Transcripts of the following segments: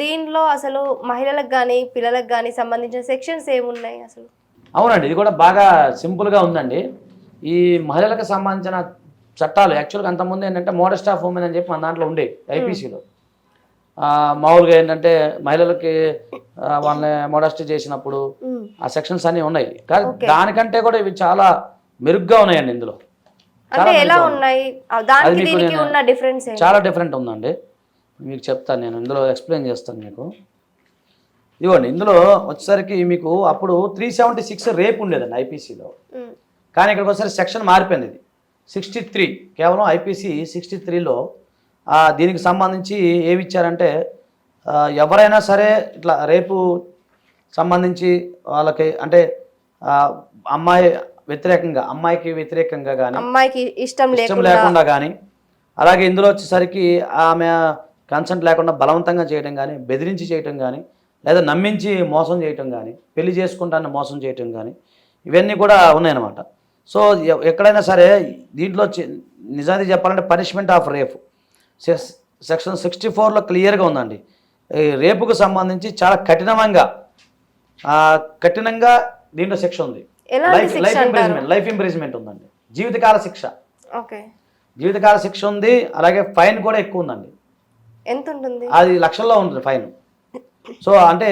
దీనిలో అసలు మహిళలకు కానీ పిల్లలకు కానీ సంబంధించిన సెక్షన్స్ ఏమున్నాయి అసలు? అవునండి ఇది కూడా బాగా సింపుల్గా ఉందండి. ఈ మహిళలకు సంబంధించిన చట్టాలు యాక్చువల్గా అంతకుముందు ఏంటంటే మోడెస్ట్ ఆఫ్ ఉమెన్ అని చెప్పి మన దాంట్లో ఉండే ఐపీసీలో. మామూలుగా ఏంటంటే మహిళలకి వాళ్ళని మోడెస్ట్ చేసినప్పుడు ఆ సెక్షన్స్ అన్నీ ఉన్నాయి. కానీ. దానికంటే కూడా ఇవి చాలా మెరుగ్గా ఉన్నాయండి ఇందులో. చాలా డిఫరెంట్ ఉందండి. మీకు చెప్తాను నేను ఇందులో ఎక్స్ప్లెయిన్ చేస్తాను మీకు. ఇదిగోండి ఇందులో వచ్చేసరికి మీకు అప్పుడు త్రీ సెవెంటీ సిక్స్ రేపు ఉండేదండి ఐపీసీలో కానీ ఇక్కడికి ఒకసారి సెక్షన్ మారిపోయింది ఇది. సిక్స్టీ త్రీ కేవలం ఐపీసీ సిక్స్టీ త్రీలో దీనికి సంబంధించి ఏమి ఇచ్చారంటే ఎవరైనా సరే ఇట్లా రేపు సంబంధించి వాళ్ళకి అంటే అమ్మాయి వ్యతిరేకంగా అమ్మాయికి వ్యతిరేకంగా కానీ అమ్మాయికి ఇష్టం ఇష్టం లేకుండా కానీ అలాగే ఇందులో వచ్చేసరికి ఆమె కన్సెంట్ లేకుండా బలవంతంగా చేయడం కానీ బెదిరించి చేయటం కానీ లేదా నమ్మించి మోసం చేయటం కానీ పెళ్ళి చేసుకుంటాన్ని మోసం చేయటం కానీ ఇవన్నీ కూడా ఉన్నాయన్నమాట. సో ఎక్కడైనా సరే దీంట్లో నిజానికి చెప్పాలంటే punishment of rape. Section sixty ఫోర్లో క్లియర్గా ఉందండి. రేపుకు సంబంధించి చాలా కఠినంగా కఠినంగా దీంట్లో శిక్ష ఉంది. Life life? Imprisonment life imprisonment ఉందండి. జీవితకాల శిక్ష. ఓకే. జీవితకాల శిక్ష ఉంది అలాగే ఫైన్ కూడా ఎక్కువ ఉందండి. ఎంత ఉంటుంది అది లక్షల్లో ఉంటుంది ఫైన్. సో అంటే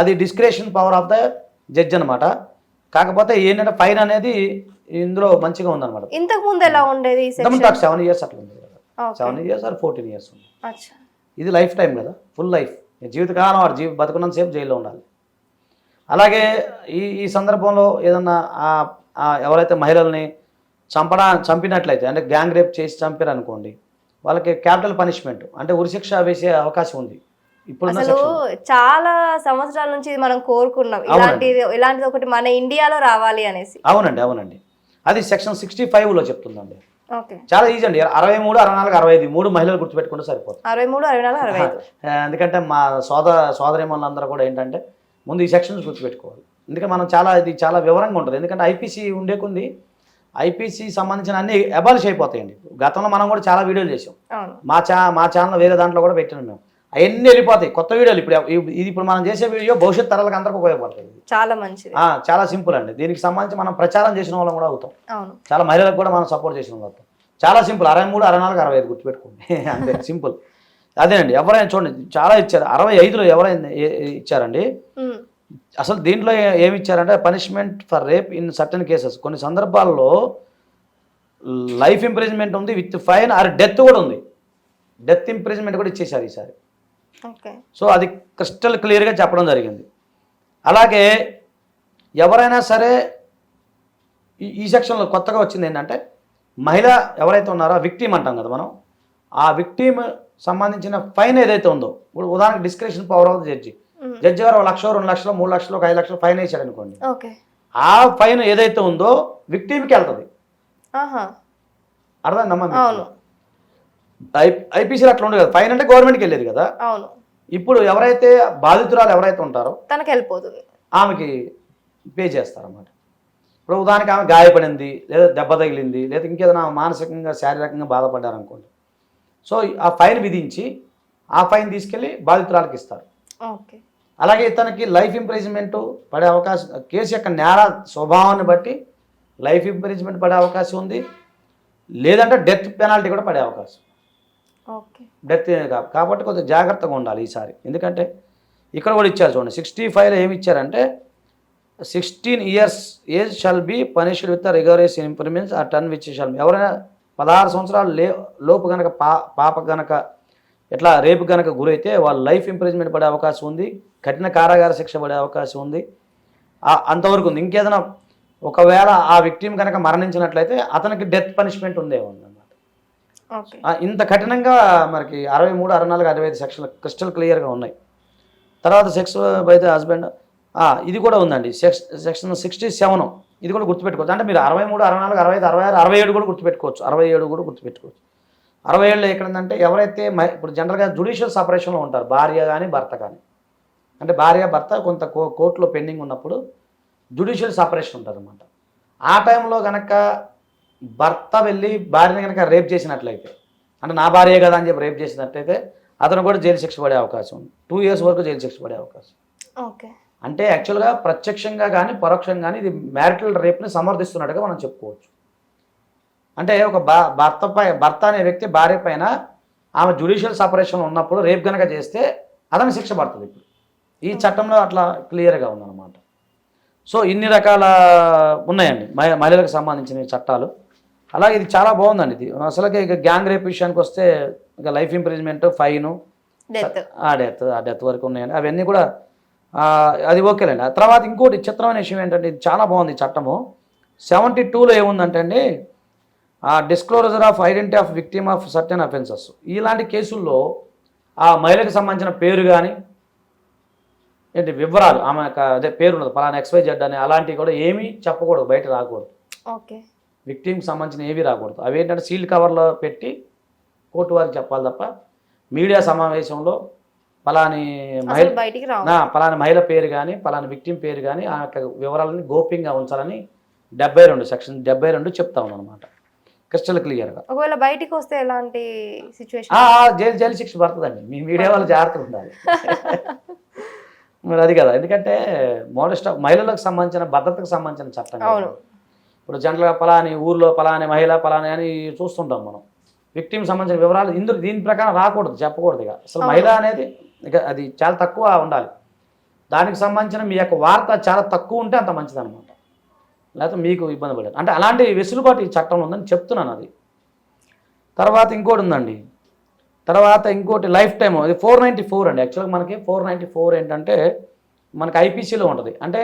అది discretion power of the judge అనమాట కాకపోతే ఏంటంటే ఫైన్ అనేది ఇందులో మంచిగా ఉందన్నమాట. ఇంతకు ముందు ఎలా ఉండేది నాకు సెవెన్ ఇయర్స్ అట్లా ఉంది seven years or fourteen years ఉంది ఇది లైఫ్ టైం కదా ఫుల్ లైఫ్. జీవితకాలం వాడు జీవి బతుకున్నంతసేపు జైల్లో ఉండాలి. అలాగే ఈ ఈ సందర్భంలో ఏదన్నా ఎవరైతే మహిళల్ని చంపడా చంపినట్లయితే అంటే గ్యాంగ్ రేప్ చేసి చంపారు అనుకోండి వాళ్ళకి క్యాపిటల్ పనిష్మెంట్ అంటే ఉరిశిక్ష వేసే అవకాశం ఉంది. ఇప్పుడున్న అసలు చాలా సంవత్సరాల నుంచి మనం కోరుకున్నాం. ఇలాంటిది ఇలాంటిది ఒకటి మన ఇండియాలో రావాలి అనేసి. అవునండి అవునండి. అది సెక్షన్ సిక్స్టీ ఫైవ్లో చెప్తుందండి. ఓకే. చాలా ఈజీ అండి. అరవై మూడు అరవై నాలుగు అరవై ఐదు మూడు మహిళలు గుర్తుపెట్టుకుంటే సరిపోతుంది. అరవై మూడు అరవై నాలుగు అరవై ఎందుకంటే మా సోదర సోదరిమణులందరూ కూడా ఏంటంటే ముందు ఈ సెక్షన్స్ గుర్తుపెట్టుకోవాలి. ఎందుకంటే మనం చాలా ఇది చాలా వివరంగా ఉంటుంది. ఎందుకంటే ఐపీసీ ఉండే కొంది ఐపీసీ సంబంధించిన అన్ని అబాలిష్ అయిపోతాయండి. గతంలో మనం కూడా చాలా వీడియోలు చేసాం మా ఛా మా ఛానల్ వేరే దాంట్లో కూడా పెట్టినాం మేము. అవన్నీ వెళ్ళిపోతాయి. కొత్త వీడియోలు ఇప్పుడు ఇది ఇప్పుడు మనం చేసే వీడియో భవిష్యత్ తరాలకు అందరికీ ఉపయోగపడుతుంది చాలా మంచిది. ఆ, చాలా సింపుల్ అండి. దీనికి సంబంధించి మనం ప్రచారం చేసిన వాళ్ళం కూడా అవుతాం. చాలా మహిళలకు కూడా మనం సపోర్ట్ చేసిన వాళ్ళం అవుతాం. చాలా సింపుల్. అరవై మూడు అరవై నాలుగు అరవై ఐదు గుర్తుపెట్టుకోండి. అంతే సింపుల్. అదేనండి. ఎవరైనా చూడండి. చాలా ఇచ్చారు. అరవై ఐదులో ఎవరైనా ఇచ్చారండి? అసలు దీంట్లో ఏమి ఇచ్చారంటే punishment for rape in certain cases కొన్ని సందర్భాల్లో లైఫ్ ఇంప్రిజ్మెంట్ ఉంది విత్ ఫైన్ ఆర్ డెత్ కూడా ఉంది. డెత్ ఇంప్రిజ్మెంట్ కూడా ఇచ్చేశారు ఈసారి. సో అది క్రిస్టల్ క్లియర్గా చెప్పడం జరిగింది. అలాగే ఎవరైనా సరే ఈ ఈ సెక్షన్లో కొత్తగా వచ్చింది ఏంటంటే మహిళ ఎవరైతే ఉన్నారో విక్టీమ్ అంటాం కదా మనం ఆ విక్టీమ్ సంబంధించిన ఫైన్ ఏదైతే ఉందో ఇప్పుడు ఉదాహరణకు description power of judge judge గారు ఒక లక్ష రెండు లక్షలు మూడు లక్షలు ఒక ఐదు లక్షలు ఫైన్ వేసాడు అనుకోండి. ఆ ఫైన్ ఏదైతే ఉందో విక్టీమ్కి వెళ్తుంది. ఆహా. అర్థమైందమ్మా అవును. ఐ ఐపీసీలో అట్లా ఉండదు కదా. ఫైన్ అంటే గవర్నమెంట్కి వెళ్ళేది కదా. అవును. ఇప్పుడు ఎవరైతే బాధితురాలు ఎవరైతే ఉంటారో తనకి వెళ్ళిపోతుంది ఆమెకి పే చేస్తారన్నమాట. ఇప్పుడు ఉదాహరణకి ఆమె గాయపడింది లేదా దెబ్బ తగిలింది లేదా ఇంకేదైనా మానసికంగా శారీరకంగా బాధపడ్డారనుకోండి. సో ఆ ఫైన్ విధించి ఆ ఫైన్ తీసుకెళ్ళి బాధితురాలకి ఇస్తారు. ఓకే. అలాగే ఇతనికి లైఫ్ ఇంప్రిజ్మెంట్ పడే అవకాశం కేసు యొక్క నేర స్వభావాన్ని బట్టి లైఫ్ ఇంప్రిజ్మెంట్ పడే అవకాశం ఉంది. లేదంటే డెత్ పెనాల్టీ కూడా పడే అవకాశం. డెత్ కాబట్టి కొంచెం జాగ్రత్తగా ఉండాలి ఈసారి. ఎందుకంటే ఇక్కడ కూడా ఇచ్చారు చూడండి సిక్స్టీ ఫైవ్లో ఏమి ఇచ్చారంటే sixteen years age shall be punished with rigorous improvements a turn which shall ఎవరైనా పదహారు సంవత్సరాలు లే లోపు గనక పా పాప గనక ఇట్లా రేపు గనక గురైతే వాళ్ళ లైఫ్ ఇంప్రూవ్మెంట్ పడే అవకాశం ఉంది కఠిన కారాగార శిక్ష పడే అవకాశం ఉంది. అంతవరకు ఉంది. ఇంకేదైనా ఒకవేళ ఆ విక్టిమ్ కనుక మరణించినట్లయితే అతనికి డెత్ పనిష్మెంట్ ఉందే ఉందన్నమాట. ఇంత కఠినంగా మనకి అరవై మూడు అరవై నాలుగు అరవై ఐదు సెక్షన్లు క్రిస్టల్ క్లియర్గా ఉన్నాయి. తర్వాత సెక్స్ బై ద హస్బెండ్ ఇది కూడా ఉందండి. సెక్స్ సెక్షన్ సిక్స్టీ సెవెన్ ఇది కూడా గుర్తుపెట్టుకోవచ్చు. అంటే మీరు అరవై మూడు అరవై నాలుగు అరవై ఐదు అరవై ఆరు అరవై ఏడు కూడా గుర్తుపెట్టుకోవచ్చు. అరవై ఏడు కూడా గుర్తుపెట్టుకోవచ్చు. అరవై ఏళ్ళు ఎక్కడందంటే ఎవరైతే మ- ఇప్పుడు జనరల్గా జుడిషియల్ సపరేషన్లో ఉంటారు భార్య కానీ భర్త కానీ అంటే భార్య భర్త కొంత కో కోర్టులో పెండింగ్ ఉన్నప్పుడు జుడిషియల్ సపరేషన్ ఉంటుంది అనమాట ఆ టైంలో కనుక భర్త వెళ్ళి భార్యని కనుక రేప్ చేసినట్లయితే అంటే నా భార్య కదా అని చెప్పి రేప్ చేసినట్లయితే అతను కూడా జైలు శిక్ష పడే అవకాశం ఉంది. టూ ఇయర్స్ వరకు జైలు శిక్ష పడే అవకాశం ఓకే. అంటే యాక్చువల్గా ప్రత్యక్షంగా కానీ పరోక్షంగా కానీ ఇది మ్యారిటల్ రేప్ని సమర్థిస్తున్నట్టుగా మనం చెప్పుకోవచ్చు. అంటే ఒక భా భర్త పై భర్త అనే వ్యక్తి భార్య పైన ఆమె జ్యుడిషియల్ సపరేషన్ ఉన్నప్పుడు రేప్ కనుక చేస్తే అతని శిక్ష పడుతుంది ఇప్పుడు. ఈ చట్టంలో అట్లా క్లియర్గా ఉందన్నమాట. సో ఇన్ని రకాల ఉన్నాయండి మహి- మహిళలకు సంబంధించిన చట్టాలు. అలాగే ఇది చాలా బాగుందండి ఇది. అసలుకే ఇక గ్యాంగ్ రేప్ విషయానికి వస్తే ఇక లైఫ్ ఇంప్రిజ్మెంట్ ఫైన్ ఆ డెత్ ఆ డెత్ వరకు ఉన్నాయండి. అవన్నీ కూడా అది ఓకేలేండి. ఆ తర్వాత ఇంకోటి చిత్రమైన విషయం ఏంటంటే ఇది చాలా బాగుంది చట్టము. సెవెంటీ టూలో ఏముందంటే అండి disclosure of identity of victim of certain offences ఇలాంటి కేసుల్లో ఆ మహిళకు సంబంధించిన పేరు కానీ ఏంటి వివరాలు ఆమె అదే పేరు ఉన్నది పలానా ఎక్స్వై జెడ్ అని అలాంటివి కూడా ఏమీ చెప్పకూడదు బయట రాకూడదు. ఓకే. విక్టిమ్కి సంబంధించిన ఏవి రాకూడదు. అవి ఏంటంటే సీల్డ్ కవర్లో పెట్టి కోర్టు వారికి చెప్పాలి తప్ప మీడియా సమావేశంలో పలాని మహిళ పలాని మహిళ పేరు కానీ పలాని విక్టిమ్ పేరు కానీ ఆ యొక్క వివరాలని గోప్యంగా ఉంచాలని డెబ్బై రెండు సెక్షన్ డెబ్బై రెండు చెప్తా అనమాట క్రిస్టల్ క్లియర్గా ఒకవేళ బయటికి వస్తే ఎలాంటి సిచ్యువేషన్ జైలు జైలు శిక్ష పడుతుందండి. మీ మీడియా వాళ్ళు జాగ్రత్తగా ఉండాలి. మరి అది కదా. ఎందుకంటే మోడస్ట్ మహిళలకు సంబంధించిన భద్రతకు సంబంధించిన చట్టం. ఇప్పుడు జనరల్గా పలాని ఊర్లో పలాని మహిళ పలాని అని చూస్తుంటాం మనం. విక్టిమ్ సంబంధించిన వివరాలు ఇందులో దీని ప్రకారం రాకూడదు చెప్పకూడదు ఇక. అసలు మహిళ అనేది ఇక అది చాలా తక్కువ ఉండాలి. దానికి సంబంధించిన మీ యొక్క వార్త చాలా తక్కువ ఉంటే అంత మంచిది అనమాట లేకపోతే మీకు ఇబ్బంది పడారు అంటే అలాంటి వెసులుబాటు ఈ చట్టంలో ఉందని చెప్తున్నాను అది. తర్వాత ఇంకోటి ఉందండి. తర్వాత ఇంకోటి లైఫ్ టైం అది ఫోర్ నైంటీ ఫోర్ అండి. యాక్చువల్గా మనకి ఫోర్ నైంటీ ఫోర్ ఏంటంటే మనకి ఐపీసీలో ఉంటుంది. అంటే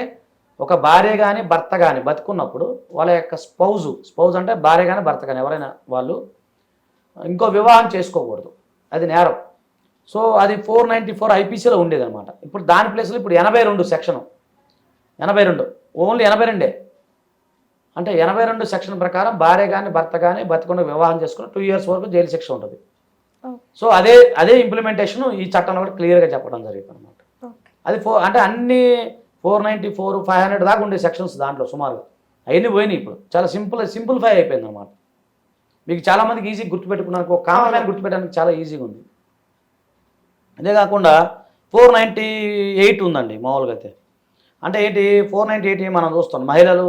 ఒక భార్య కానీ భర్త కానీ బతుకున్నప్పుడు వాళ్ళ యొక్క స్పౌజు స్పౌజ్ అంటే భార్య కానీ భర్త కానీ ఎవరైనా వాళ్ళు ఇంకో వివాహం చేసుకోకూడదు. అది నేరం. సో అది ఫోర్ నైంటీ ఫోర్ ఐపీసీలో ఉండేది అనమాట ఇప్పుడు దాని ప్లేస్లో ఇప్పుడు ఎనభై రెండు సెక్షన్. ఎనభై రెండు. ఓన్లీ ఎనభై రెండే. అంటే ఎనభై రెండు సెక్షన్ ప్రకారం భార్య కానీ భర్త కానీ బతికుండా వివాహం చేసుకుని టూ ఇయర్స్ వరకు జైలు శిక్ష ఉంటుంది. సో అదే అదే ఇంప్లిమెంటేషన్ ఈ చట్టంలో కూడా క్లియర్గా చెప్పడం జరిగింది అనమాట అది ఫోర్ అంటే అన్ని four ninety four five hundred దాకా ఉండే సెక్షన్స్ దాంట్లో సుమారుగా. అవన్నీ పోయినాయి ఇప్పుడు. చాలా సింపుల్ సింప్లిఫై అయిపోయింది అనమాట మీకు చాలా మందికి ఈజీ గుర్తుపెట్టుకున్నానికి ఒక కామన్ మ్యాన్ గుర్తుపెట్టడానికి చాలా ఈజీగా ఉంది. అదే కాకుండా ఫోర్ నైంటీ ఎయిట్ ఉందండి మామూలుగా అయితే. అంటే ఏంటి? ఫోర్ నైంటీ ఎయిట్ మనం చూస్తాం మహిళలు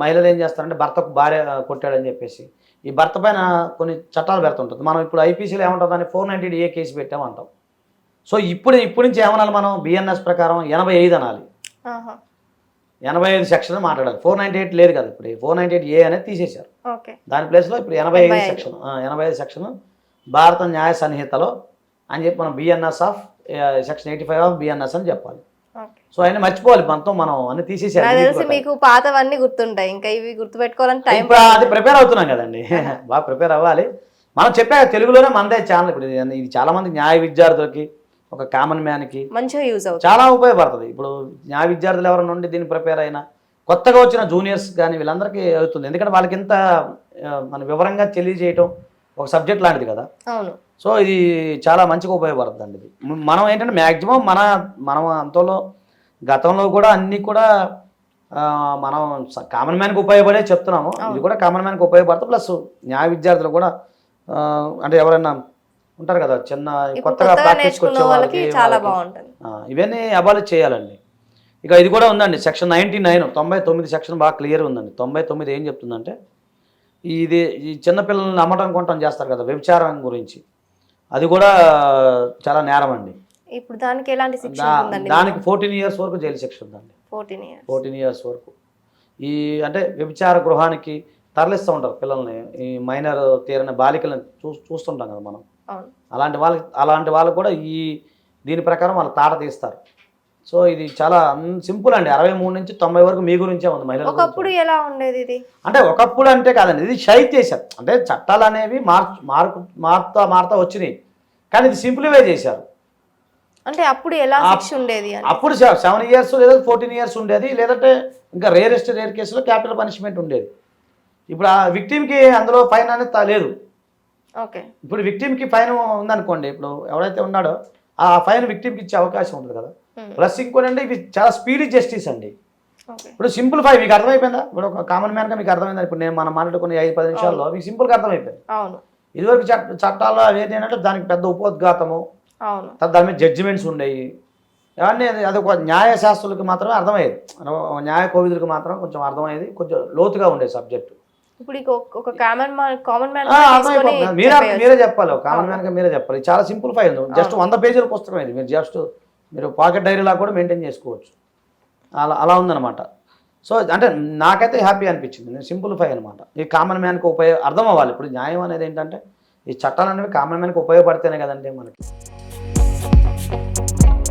మహిళలు ఏం చేస్తారంటే భర్తకు భార్య కొట్టాడని చెప్పేసి ఈ భర్త పైన కొన్ని చట్టాలు పెడుతుంటుంది. మనం ఇప్పుడు ఐపీసీలో ఏమంటుందని ఫోర్ నైంటీ ఏ కేసు పెట్టామంటాం సో ఇప్పుడు ఇప్పటి నుంచి ఏమనాలి మనం? బిఎన్ఎస్ ప్రకారం ఎనభై ఐదు అనాలి. ఎనభై ఐదు సెక్షన్ మాట్లాడాలి. ఫోర్ నైంటీ ఎయిట్ లేదు కదా ఇప్పుడు. ఫోర్ నైంటీ ఎయిట్ ఏ అనేది తీసేశారు. దాని ప్లేస్లో ఇప్పుడు ఎనభై ఐదు. సెక్షన్ ఎనభై ఐదు సెక్షన్ భారత న్యాయ సంహితలో అని చెప్పి మనం BNS of section eighty five of BNS అని చెప్పాలి. సో ఆయన మర్చిపోవాలి మనతో మనం అన్ని తీసేసారు. మీకు పాతవన్నీ గుర్తుంటాయి. ఇంకా ఇవి గుర్తుపెట్టుకోవాలని టైం ఇప్పుడు అది ప్రిపేర్ అవుతున్నాం కదండి. బాగా ప్రిపేర్ అవ్వాలి. మనం చెప్పా తెలుగులోనే మనదే ఛానల్ ఇప్పుడు ఇది చాలా మంది న్యాయ విద్యార్థులకి ఒక కామన్ మ్యాన్కి మంచిగా యూజ్ అవుతుంది. చాలా ఉపయోగపడుతుంది. ఇప్పుడు న్యాయ విద్యార్థులు ఎవరైనా నుండి దీన్ని ప్రిపేర్ అయినా కొత్తగా వచ్చిన జూనియర్స్ కానీ వీళ్ళందరికీ అవుతుంది. ఎందుకంటే వాళ్ళకి ఇంత మన వివరంగా తెలియజేయటం ఒక సబ్జెక్ట్ లాంటిది కదా. అవును. సో ఇది చాలా మంచిగా ఉపయోగపడుతుంది అండి మనం ఏంటంటే మ్యాక్సిమం మన మనం అంతలో గతంలో కూడా అన్నీ కూడా మనం కామన్ మ్యాన్కి ఉపయోగపడే చెప్తున్నాము. ఇది కూడా కామన్ మ్యాన్కి ఉపయోగపడుతుంది ప్లస్ న్యాయ విద్యార్థులు కూడా అంటే ఎవరైనా ఉంటారు కదా చిన్న కొత్తగా ప్రాక్టీస్కి వచ్చే వాళ్ళకి ఇవన్నీ అబాలిష్ చేయాలండి. ఇక ఇది కూడా ఉందండి సెక్షన్ నైంటీ నైన్ తొంభై తొమ్మిది సెక్షన్ బాగా క్లియర్ ఉందండి. తొంభై తొమ్మిది ఏం చెప్తుందంటే ఇది ఈ చిన్నపిల్లల్ని అమ్మటం కొనటం చేస్తారు కదా వ్యభిచారం గురించి. అది కూడా చాలా నేరం అండి. ఇప్పుడు దానికి ఎలాంటి శిక్ష దానికి ఫోర్టీన్ ఇయర్స్ వరకు జైలు శిక్ష ఉందండి. Fourteen years. ఫోర్టీన్ ఇయర్స్ వరకు. ఈ అంటే వ్యభిచార గృహానికి తరలిస్తూ ఉంటారు పిల్లల్ని. ఈ మైనర్ తీరిన బాలికలను చూ చూస్తుంటాం కదా మనం. అలాంటి వాళ్ళకి అలాంటి వాళ్ళకు కూడా ఈ దీని ప్రకారం వాళ్ళు తాట తీస్తారు. సో ఇది చాలా సింపుల్ అండి. అరవై మూడు నుంచి తొంభై వరకు మీ గురించే ఉంది మహిళల. ఒకప్పుడు ఎలా ఉండేది ఇది? అంటే ఒకప్పుడు అంటే కాదండి. ఇది చేశారు. అంటే చట్టాలు అనేవి మార్చు మార్పు మారుతా మారుతా వచ్చినాయి. కానీ ఇది సింప్లిఫై చేశారు. అంటే అప్పుడు ఎలా శిక్ష ఉండేది అప్పుడు సెవెన్ ఇయర్స్ లేదా ఫోర్టీన్ ఇయర్స్ ఉండేది లేదంటే ఇంకా రేరెస్ట్ రేర్ కేసులో క్యాపిటల్ పనిష్మెంట్ ఉండేది. ఇప్పుడు ఆ విక్టిమ్కి అందులో ఫైన్ అనేది లేదు. ఓకే. ఇప్పుడు విక్టిమ్కి ఫైన్ ఉందనుకోండి ఇప్పుడు ఎవరైతే ఉన్నాడో ఆ ఫైన్ విక్టిమ్కి ఇచ్చే అవకాశం ఉంటుంది కదా. ప్లస్ ఇంకోటంటే ఇవి చాలా స్పీడీ జస్టిస్ అండి. ఇప్పుడు సింప్లిఫై మీకు అర్థమైపోయిందా? ఇప్పుడు ఒక కామన్ మ్యాన్గా మీకు అర్థమైందా ఇప్పుడు నేను మనం మాట్లాడుకునే ఐదు పది నిమిషాల్లో మీకు సింపుల్గా అర్థమైపోయింది. ఇదివరకు చట్ట చట్టాల్లో అవి ఏంటంటే దానికి పెద్ద ఉపోద్ఘాతము దాని మీద జడ్జిమెంట్స్ ఉండేవి అవన్నీ అది అదొక న్యాయశాస్త్రులకు మాత్రమే అర్థమయ్యేది. న్యాయ కోవిదులకు మాత్రం కొంచెం అర్థమయ్యేది. కొంచెం లోతుగా ఉండేది సబ్జెక్టు ఇప్పుడు ఒక- ఒక కామన్ మ్యాన్ కామన్ మీరే మీరే చెప్పాలి. కామన్ మ్యాన్గా మీరే చెప్పాలి. చాలా సింపుల్ ఫైల్ జస్ట్ వంద పేజీల పుస్తకం ఇది. మీరు జస్ట్ మీరు పాకెట్ డైరీలా కూడా మెయింటైన్ చేసుకోవచ్చు. అలా అలా ఉందన్నమాట. సో అంటే నాకైతే హ్యాపీ అనిపించింది. నేను సింపుల్ ఫై అనమాట ఈ కామన్ మ్యాన్కి ఉపయోగ అర్థం అవ్వాలి ఇప్పుడు న్యాయం అనేది ఏంటంటే ఈ చట్టాలు అనేవి కామన్ మ్యాన్కి ఉపయోగపడితేనే కదండి మనకి. Thank you.